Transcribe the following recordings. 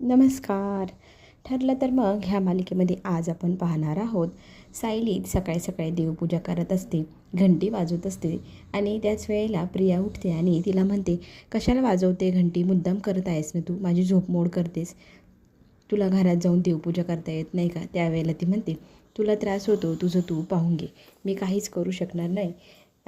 नमस्कार. ठरलं तर मग ह्या मालिकेमध्ये आज आपण पाहणार आहोत. सायली सकाळी सकाळी देवपूजा करत असते घंटी वाजवत असते आणि त्याच वेळेला प्रिया उठते आणि तिला म्हणते कशाला वाजवते घंटी? मुद्दाम करत आहेस ना तू? माझी झोप मोड करतेस. तुला घरात जाऊन देवपूजा करता येत नाही का? त्यावेळेला ती म्हणते तुला त्रास होतो तुझं तू पाहून घे. मी काहीच करू शकणार नाही.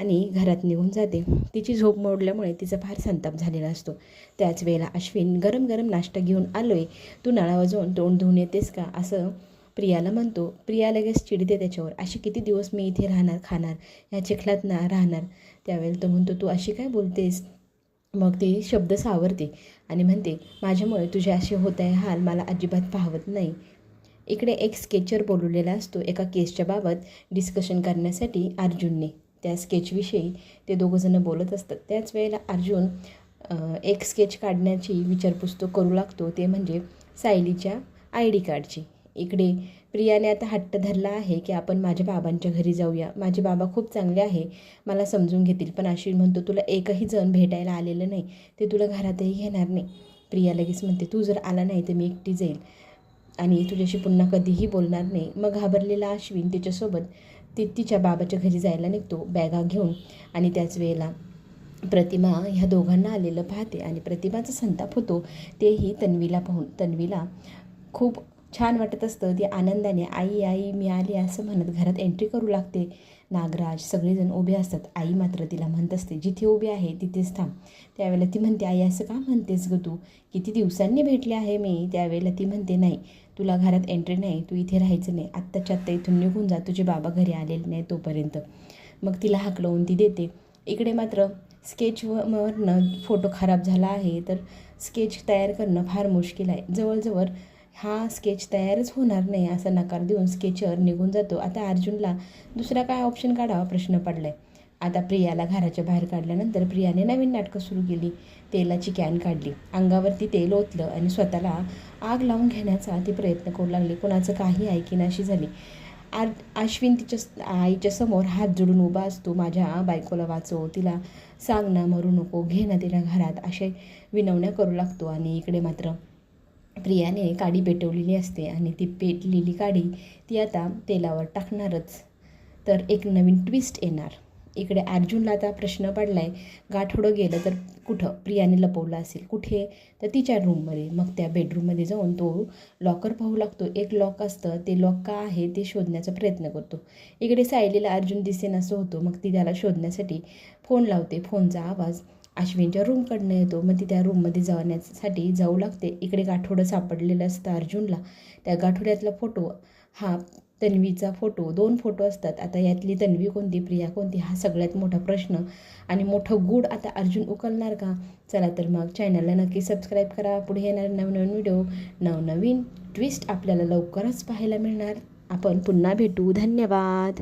आणि घरात निघून जाते. तिची झोप मोडल्यामुळे तिचा फार संताप झालेला असतो. त्याच वेळेला अश्विन गरम गरम नाश्ता घेऊन आलो आहे तू नाळावर जाऊन तोंड धुवून येतेस का? असं प्रियाला म्हणतो. प्रिया लगेच चिडते त्याच्यावर असे किती दिवस मी इथे राहणार खाणार ह्या चिखलात ना राहणार? त्यावेळेला तो म्हणतो तू अशी काय बोलतेस? मग ती शब्द सावरते आणि म्हणते माझ्यामुळे तुझे असे होत आहे हाल मला अजिबात पाहवत नाही. इकडे एक स्केचर बोलवलेला असतो एका केसच्या बाबत डिस्कशन करण्यासाठी अर्जुनने. त्या स्केचविषयी ते दोघंजणं बोलत असतात. त्याच वेळेला अर्जुन एक स्केच काढण्याची विचारपूस तो करू लागतो. ते म्हणजे सायलीच्या आय डी कार्डची. इकडे प्रियाने आता हट्ट धरला आहे की आपण माझ्या बाबांच्या घरी जाऊया. माझे बाबा खूप चांगले आहे मला समजून घेतील. पण अश्विन म्हणतो तुला एकही जण भेटायला आलेलं नाही ते तुला घरातही घेणार नाही. प्रिया लगेच म्हणते तू जर आला नाही तर मी एकटी जाईल आणि तुझ्याशी पुन्हा कधीही बोलणार नाही. मग घाबरलेला अश्विन तिच्यासोबत ती तिच्या बाबाच्या घरी जायला निघतो बॅगा घेऊन. आणि त्याच वेळेला प्रतिमा ह्या दोघांना आलेलं पाहते. आणि प्रतिमाचा संताप होतो तेही तन्वीला पाहून. तन्वीला खूप छान वाटत असतं. ती आनंदाने आई आई मी आली असं म्हणत घरात एंट्री करू लागते. नागराज सगळेजण उभे असतात. आई मात्र तिला म्हणत असते जिथे उभी आहे तिथेच थांब. त्यावेळेला ती म्हणते आई असं का म्हणतेस ग तू? किती दिवसांनी भेटले आहे मी. त्यावेळेला ती म्हणते नाही तुला घरात एंट्री नाही तू इथे राहायचं नाही. आत्ताच्या आत्ता इथून निघून जा तुझे बाबा घरी आलेले नाही तोपर्यंत. मग तिला हाकलवून ती देते. इकडे मात्र स्केचवरनं फोटो खराब झाला आहे तर स्केच तयार करणं फार मुश्किल आहे. जवळजवळ हा स्केच तयारच होणार नाही असा नकार देऊन स्केचर निघून जातो. आता अर्जुनला दुसरा काय ऑप्शन काढावा प्रश्न पडला आहे आता प्रियाला घराच्या बाहेर काढल्यानंतर प्रियाने नवीन नाटकं सुरू केली. तेलाची कॅन काढली. अंगावरती तेल ओतलं आणि स्वतःला आग लावून घेण्याचा ती प्रयत्न करू लागली. कोणाचं काही ऐकिनाशी झाली. आ अश्विन तिच्या आईच्या समोर हात जोडून उभा असतो. माझ्या बायकोला वाचव. तिला सांग ना मरू नको. घे ना तिला घरात. असे विनवण्या करू लागतो आणि इकडे मात्र प्रियाने काडी पेटवलेली असते आणि ती पेटलेली काडी ती आता तेलावर टाकणारच. तर एक नवीन ट्विस्ट येणार. इकडे अर्जुनला आता प्रश्न पडला आहे गाठोडं गेलं तर कुठं? प्रियाने लपवलं असेल कुठे? तर तिच्या रूममध्ये मग त्या बेडरूममध्ये जाऊन तो लॉकर पाहू लागतो. एक लॉक असतं ते लॉक का आहे ते शोधण्याचा प्रयत्न करतो. इकडे सायलीला अर्जुन दिसेन असं होतो. मग ती त्याला शोधण्यासाठी फोन लावते. फोनचा आवाज अश्विनच्या रूमकडनं येतो. मग ती त्या रूममध्ये जाण्यासाठी जाऊ लागते. इकडे गाठोडं सापडलेलं असतं अर्जुनला. त्या गाठोड्यातला फोटो हा तन्वीचा फोटो दोन फोटो असतात. आता यातली तन्वी कोणती प्रिया कोणती हा सगळ्यात मोठा प्रश्न. आणि मोठं गूढ आता अर्जुन उकलणार का? चला तर मग चॅनलला नक्की सबस्क्राईब करा. पुढे येणारे नवनवीन व्हिडिओ नवनवीन ट्विस्ट आपल्याला लवकरच पाहायला मिळणार. आपण पुन्हा भेटू. धन्यवाद.